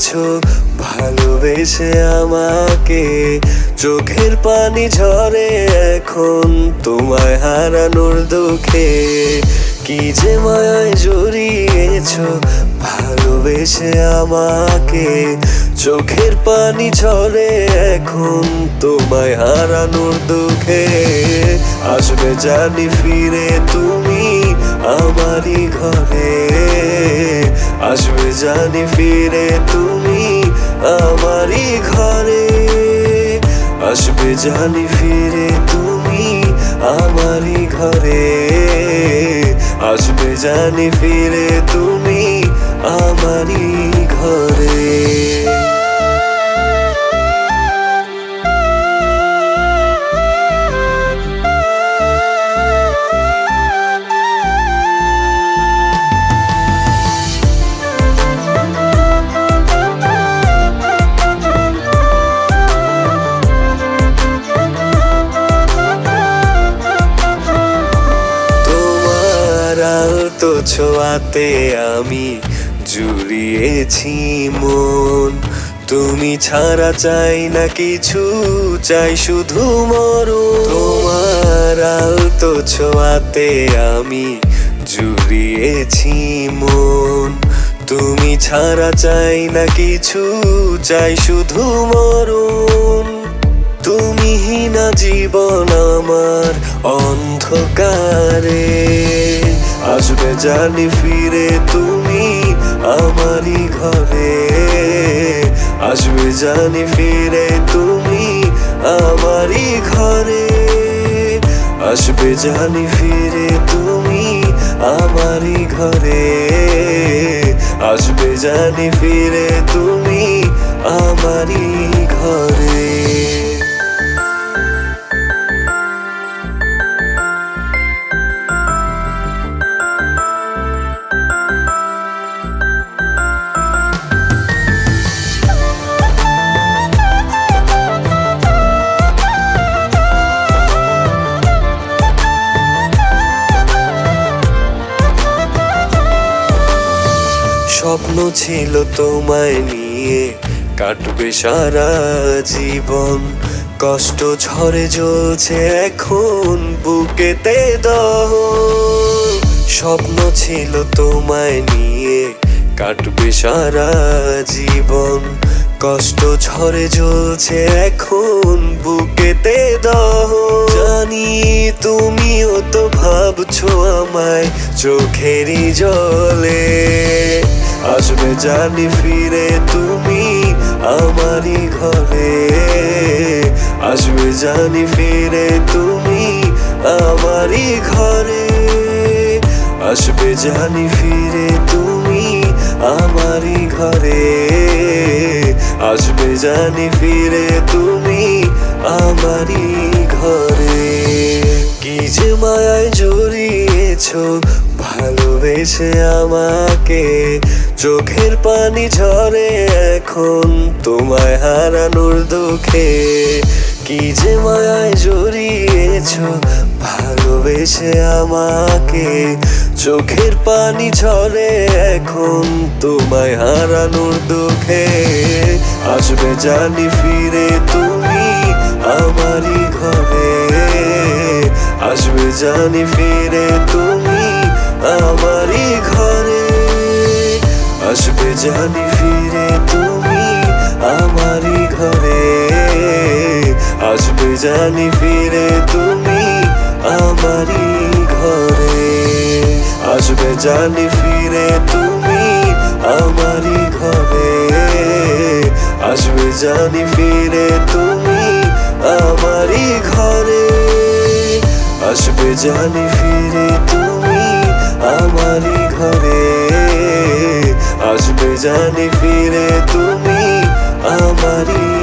জড়িয়েছো ভালোবেসে আমাকে। চোখের পানি ঝরে এখন তোমায় হারানোর দুঃখে। কি যে মায়ায় জড়িয়েছো, ভালোবেসে আমাকে। চোখের পানি ঝরে এখন তোমায় হারানোর দুঃখে। আসবে জানি ফিরে তুমি আমারই ঘরে আসবে জানি ফিরে তুমি আমারই ঘরে। আসবে জানি ফিরে তুমি আমারই ঘরে। আসবে জানি ফিরে তুমি আলতো ছোঁয়াতে আমি জুড়িয়েছি মন। তুমি ছাড়া চাই না কিছু, চাই শুধু মরণ। তোমার আলতো ছোঁয়াতে আমি জুড়িয়েছি মন। তুমি ছাড়া চাই না কিছু, চাই শুধু মরণ। তুমি না জীবন আমার অন্ধকারে। আসবে জানি ফিরে তুমি আমারই ঘরে। আসবে জানি ফিরে তুমি আমারই ঘরে। আসবে জানি ফিরে তুমি আমারই ঘরে। আসবে জানি ফিরে তুমি স্বপ্ন ছিল তোমায় নিয়ে। কাটবে সারা জীবন। কষ্ট ঝরে জ্বলছে এখন বুকেতে দহ। স্বপ্ন ছিল তোমায় নিয়ে। কাটবে সারা জীবন। কষ্ট ঝরে জ্বলছে এখন বুকেতে দহ। জানি তুমিও তো ভাবছ আমায় চোখেরই জলে। আসবে জানি ফিরে তুমি আমারই ঘরে। আসবে জানি ফিরে তুমি আমারই ঘরে। আসবে জানি ফিরে তুমি আমারই ঘরে। আসবে জানি ফিরে তুমি আমারই জড়িয়েছো ভালোবেসে আমাকে। চোখের পানি ঝরে এখন তোমায় হারানোর দুঃখে। কি যে মায়ায় জড়িয়েছো, ভালোবেসে আমাকে। চোখের পানি ঝরে এখন তোমায় হারানোর দুঃখে। আসবে জানি ফিরে তুমি আমারই ঘরে। আসবে জানি ফিরে তুমি জানি ফিরে তুমি আমারই ঘরে। আসবে জানি ফিরে তুমি আমারই ঘরে। আসবে জানি ফিরে তুমি আমারই ঘরে। আসবে জানি ফিরে তুমি আমারই ঘরে। আসবে জানি ফিরে তুমি আসবে জানি ফিরে তুমি আমারই